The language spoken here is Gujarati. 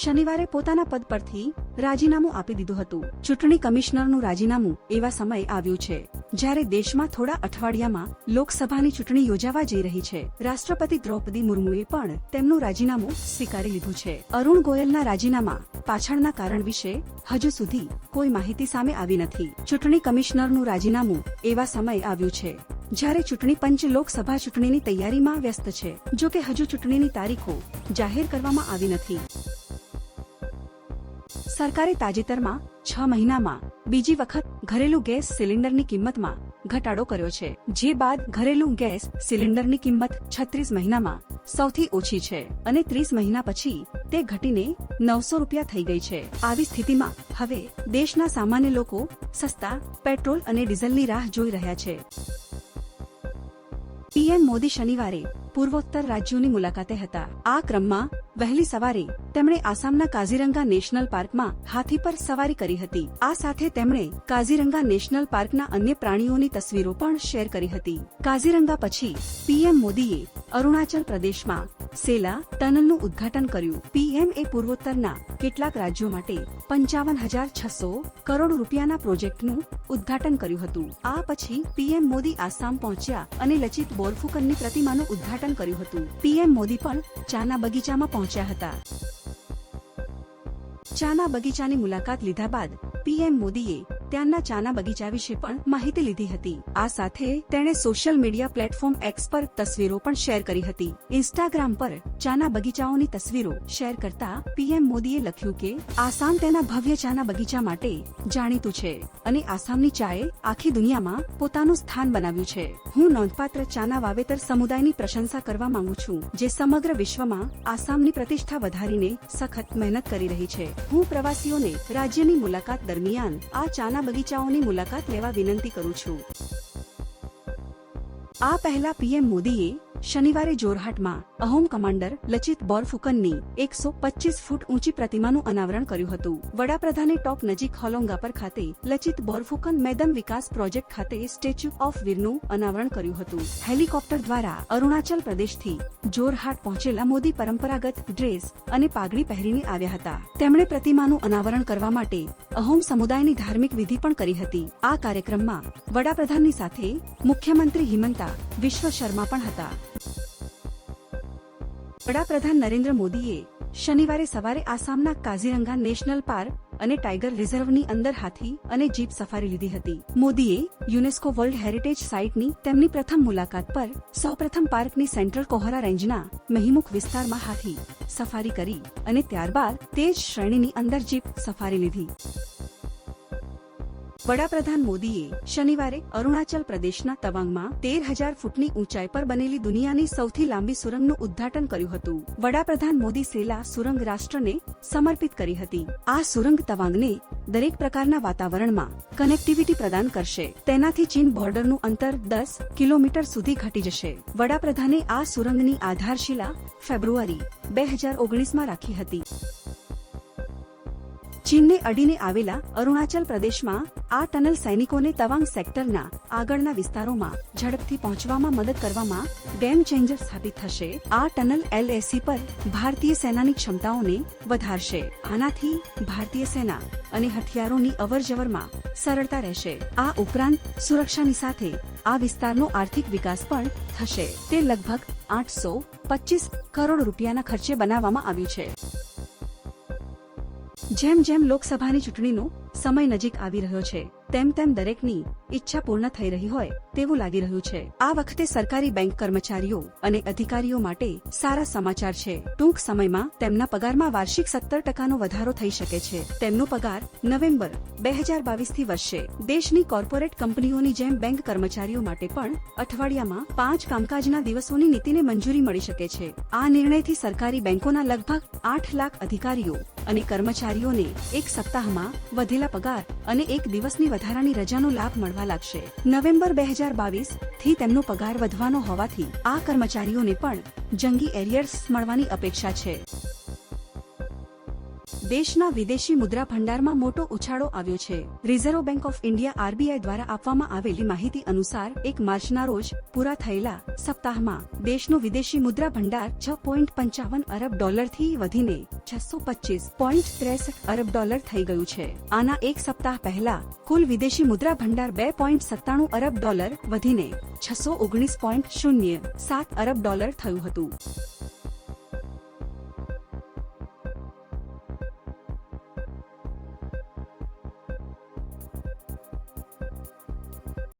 શનિવારે પોતાના પદ પરથી રાજીનામું આપી દીધું હતું. ચૂંટણી કમિશનરનું રાજીનામું એવા સમયે આવ્યું છે, જ્યારે દેશમાં થોડા અઠવાડિયામાં લોકસભાની ચૂંટણી યોજાવા જઈ રહી છે. રાષ્ટ્રપતિ દ્રૌપદી મુર્મુએ પણ તેમનું રાજીનામું સ્વીકારી લીધું છે. અરુણ ગોયલના રાજીનામા પાછળના કારણ વિશે હજુ સુધી કોઈ માહિતી સામે આવી નથી. ચૂંટણી કમિશનરનું રાજીનામું એવા સમયે આવ્યું છે, જ્યારે ચૂંટણી પંચ લોકસભા ચૂંટણીની તૈયારીમાં વ્યસ્ત છે. જો કે હજુ ચૂંટણીની તારીખો જાહેર કરવામાં આવી નથી. સરકારે તાજેતરમાં છ મહિનામાં બીજી વખત ઘરેલું ગેસ સિલિન્ડરની કિંમતમાં ઘટાડો કર્યો છે. જે બાદ ઘરેલું ગેસ સિલિન્ડરની કિંમત છત્રીસ મહિનામાં સૌથી ઓછી છે અને ત્રીસ મહિના પછી તે ઘટીને નવસો રૂપિયા થઈ ગઈ છે. આવી સ્થિતિમાં હવે દેશના સામાન્ય લોકો સસ્તા પેટ્રોલ અને ડીઝલની રાહ જોઈ રહ્યા છે. પીએમ મોદી શનિવારે પૂર્વોત્તર રાજ્યોની મુલાકાતે હતા. આ ક્રમમાં વહેલી સવારે તેમણે આસામના કાઝીરંગા નેશનલ પાર્કમાં હાથી પર સવારી કરી હતી. આ સાથે તેમણે કાઝીરંગા નેશનલ પાર્કના અન્ય પ્રાણીઓની તસવીરો પણ શેર કરી હતી. કાઝીરંગા પછી પીએમ મોદીએ અરુણાચલ પ્રદેશમાં સેલા ટનલનું ઉદ્ઘાટન કર્યું. પીએમ એ પૂર્વોત્તરના કેટલાક રાજ્યો માટે પંચાવન હજાર છસો કરોડ રૂપિયાના પ્રોજેક્ટનું ઉદ્ઘાટન કર્યું હતું. આ પછી પીએમ મોદી આસામ પહોંચ્યા અને લચિત બોરફુકનની પ્રતિમાનું ઉદ્ઘાટન કર્યું હતું. પીએમ મોદી પણ ચાના બગીચામાં પહોંચ્યા હતા. ચાના બગીચાની મુલાકાત લીધા બાદ પીએમ મોદીએ ત્યાંના ચાના બગીચા વિશે પણ માહિતી લીધી હતી. આ સાથે તેણે સોશિયલ મીડિયા પ્લેટફોર્મ એક્સ પર તસવીરો પણ શેર કરી હતી. ઇન્સ્ટાગ્રામ પર ચાના બગીચાઓની તસવીરો શેર કરતા પીએમ મોદીએ લખ્યું કે, આસામ તેના ભવ્ય ચાના બગીચા માટે જાણીતું છે અને આસામની ચાએ આખી દુનિયામાં પોતાનું સ્થાન બનાવ્યું છે. હું નોંધપાત્ર ચાના વાવેતર સમુદાયની પ્રશંસા કરવા માંગુ છું, જે સમગ્ર વિશ્વમાં આસામની પ્રતિષ્ઠા વધારીને સખત મહેનત કરી રહી છે. હું પ્રવાસીઓને રાજ્યની મુલાકાત દરમિયાન આ ચાના બગીચાઓની મુલાકાત લેવા વિનંતી કરું છું. આ પહેલા પીએમ મોદીએ શનિવારે જોરહાટમાં અહોમ કમાન્ડર લચિત બોરફુકનની એકસો પચીસ ફૂટ ઊંચી પ્રતિમાનું અનાવરણ કર્યું હતું. વડાપ્રધાને ટોપ નજીક હોલોંગાપર ખાતે લચિત બોરફુકન મેદમ વિકાસ પ્રોજેક્ટ ખાતે સ્ટેચ્યુ ઓફ વીરનું અનાવરણ કર્યું હતું. હેલિકોપ્ટર દ્વારા અરુણાચલ પ્રદેશથી જોરહાટ પહોંચેલા મોદી પરંપરાગત ડ્રેસ અને પાઘડી પહેરીને આવ્યા હતા. તેમણે પ્રતિમાનું અનાવરણ કરવા માટે અહોમ સમુદાયની ધાર્મિક વિધિ પણ કરી હતી. આ કાર્યક્રમમાં વડાપ્રધાનની સાથે મુખ્યમંત્રી હિમંતા વિશ્વ શર્મા પણ હતા. વડાપ્રધાન નરેન્દ્ર મોદીએ શનિવારે સવારે આસામના કાઝીરંગા નેશનલ પાર્ક અને ટાઈગર રિઝર્વની અંદર હાથી અને જીપ સફારી લીધી હતી. મોદીએ યુનેસ્કો વર્લ્ડ હેરિટેજ સાઇટની તેમની પ્રથમ મુલાકાત પર સૌપ્રથમ પાર્કની સેન્ટ્રલ કોહરા રેન્જના મહિમુખ વિસ્તારમાં હાથી સફારી કરી અને ત્યારબાદ તે જ શ્રેણીની અંદર જીપ સફારી લીધી. વડાપ્રધાન મોદીએ શનિવારે અરુણાચલ પ્રદેશના તવાંગમાં તેર હજાર ફૂટની ઊંચાઈ પર બનેલી દુનિયાની સૌથી લાંબી સુરંગનું ઉદ્ઘાટન કર્યું હતું. વડાપ્રધાન મોદી સેલા સુરંગ રાષ્ટ્રને સમર્પિત કરી હતી. આ સુરંગ તવાંગને દરેક પ્રકારના વાતાવરણમાં કનેક્ટિવિટી પ્રદાન કરશે. તેનાથી ચીન બોર્ડરનું અંતર દસ કિલોમીટર સુધી ઘટી જશે. વડાપ્રધાને આ સુરંગની આધારશિલા ફેબ્રુઆરી બે હજાર ઓગણીસમાં રાખી હતી. ચીનને અડીને આવેલા અરુણાચલ પ્રદેશમાં આ ટનલ સૈનિકોને તવાંગ સેક્ટરના આગળના વિસ્તારોમાં ઝડપથી પહોંચવામાં મદદ કરવામાં ગેમ ચેન્જર સાબિત થશે. આ ટનલ એલએસી પર ભારતીય સેનાની ક્ષમતાઓને વધારશે. આનાથી ભારતીય સેના અને હથિયારોની અવરજવરમાં સરળતા રહેશે. આ ઉપરાંત સુરક્ષાની સાથે આ વિસ્તારનો આર્થિક વિકાસ પણ થશે. તે લગભગ આઠસો પચીસ કરોડ રૂપિયાના ખર્ચે બનાવવામાં આવ્યું છે. જેમ જેમ લોકસભાની ચૂંટણીનો સમય નજીક આવી રહ્યો છે તેમ તેમ દરેકની ઈચ્છા પૂર્ણ થઈ રહી હોય તેવું લાગી રહ્યું છે. આ વખતે સરકારી બેંક કર્મચારીઓ અને અધિકારીઓ માટે સારા સમાચાર છે. ટૂંક સમયમાં તેમના પગારમાં વાર્ષિક સત્તર ટકાનો વધારો થઈ શકે છે. તેમનો પગાર નવેમ્બર બે હજાર બાવીસથી વધશે. દેશની કોર્પોરેટ કંપનીઓની જેમ બેંક કર્મચારીઓ માટે પણ અઠવાડિયામાં પાંચ કામકાજના દિવસોની નીતિને મંજૂરી મળી શકે છે. આ નિર્ણયથી સરકારી બેંકોના લગભગ આઠ લાખ અધિકારીઓ અને કર્મચારીઓને એક સપ્તાહમાં વધેલા પગાર અને એક દિવસની વધારાની રજાનો લાભ મળવા લાગશે. નવેમ્બર બે હજાર બાવીસથી તેમનો પગાર વધવાનો હોવાથી આ કર્મચારીઓને પણ જંગી એરિયર્સ મળવાની અપેક્ષા છે. દેશના વિદેશી મુદ્રા ભંડારમાં મોટો ઉછાળો આવ્યો છે. Reserve Bank of India RBI દ્વારા આપવામાં આવેલી માહિતી અનુસાર, એક માર્ચના રોજ પૂરા થયેલા સપ્તાહમાં દેશનું વિદેશી મુદ્રા ભંડાર છ પોઈન્ટ પંચાવન અરબ ડોલરથી વધીને છસો પચીસ પોઈન્ટ ત્રેસઠ અરબ ડોલર થઈ ગયું છે. આના એક સપ્તાહ પહેલા કુલ વિદેશી મુદ્રા ભંડાર બે પોઈન્ટ સત્તાણું અરબ ડોલર વધીને છસો ઓગણીસ પોઈન્ટ શૂન્ય સાત અરબ ડોલર થયું હતું.